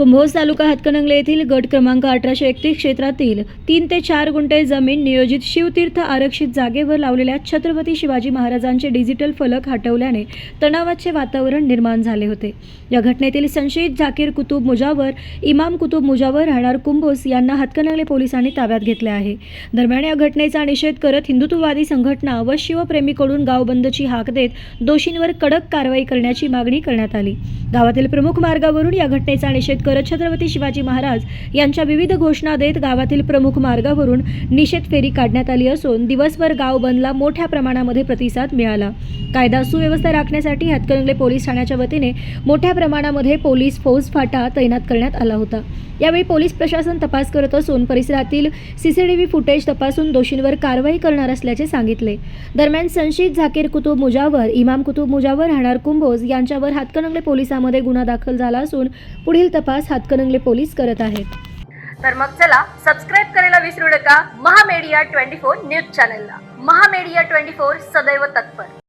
कुंभोज तालुका हातकणंगले येथील गट क्रमांक अठराशे एकतीस क्षेत्रातील तीन ते चार गुंठे जमीन नियोजित शिवतीर्थ आरक्षित जागेवर लावलेल्या छत्रपती शिवाजी महाराजांचे डिजिटल फलक हटवल्याने तणावाचे वातावरण निर्माण झाले होते. या घटनेतील संशयित झाकीर कुतुब मुजावर इमाम कुतुब मुजावर राहणार कुंभोज यांना हातकणंगले पोलिसांनी ताब्यात घेतले आहे. दरम्यान या घटनेचा निषेध करत हिंदुत्ववादी संघटना व शिवप्रेमीकडून गावबंदची हाक देत दोषींवर कडक कारवाई करण्याची मागणी करण्यात आली. गावातील प्रमुख मार्गावरून या घटनेचा निषेध करत छत्रपती शिवाजी महाराज यांच्या विविध घोषणा देत गावातील प्रमुख मार्गावरून निषेध फेरी काढण्यात आली असून दिवसभर गाव बंदला मोठ्या प्रमाणामध्ये प्रतिसाद मिळाला. कायदा सुव्यवस्था राखण्यासाठी हातकणंगले पोलीस ठाण्याच्या वतीने मोठ्या प्रमाणामध्ये पोलीस फौज फाटा तैनात करण्यात आला होता. यावेळी पोलीस प्रशासन तपास करत असून परिसरातील सीसीटीव्ही फुटेज तपासून दोषींवर कारवाई करणार असल्याचे सांगितले. दरम्यान संशयित झाकीर कुतुब मुजावर इमाम कुतुब मुजावर राहणार कुंभोज यांच्यावर हातकणंगले पोलिसांमध्ये गुन्हा दाखल झाला असून पुढील तपास तपास हातकणंगले पोलीस करत आहेत. तर मग चला सबस्क्राईब करायला विसरू नका. महामेडिया ट्वेंटी फोर न्यूज चॅनलला. महामेडिया ट्वेंटी फोर सदैव तत्पर.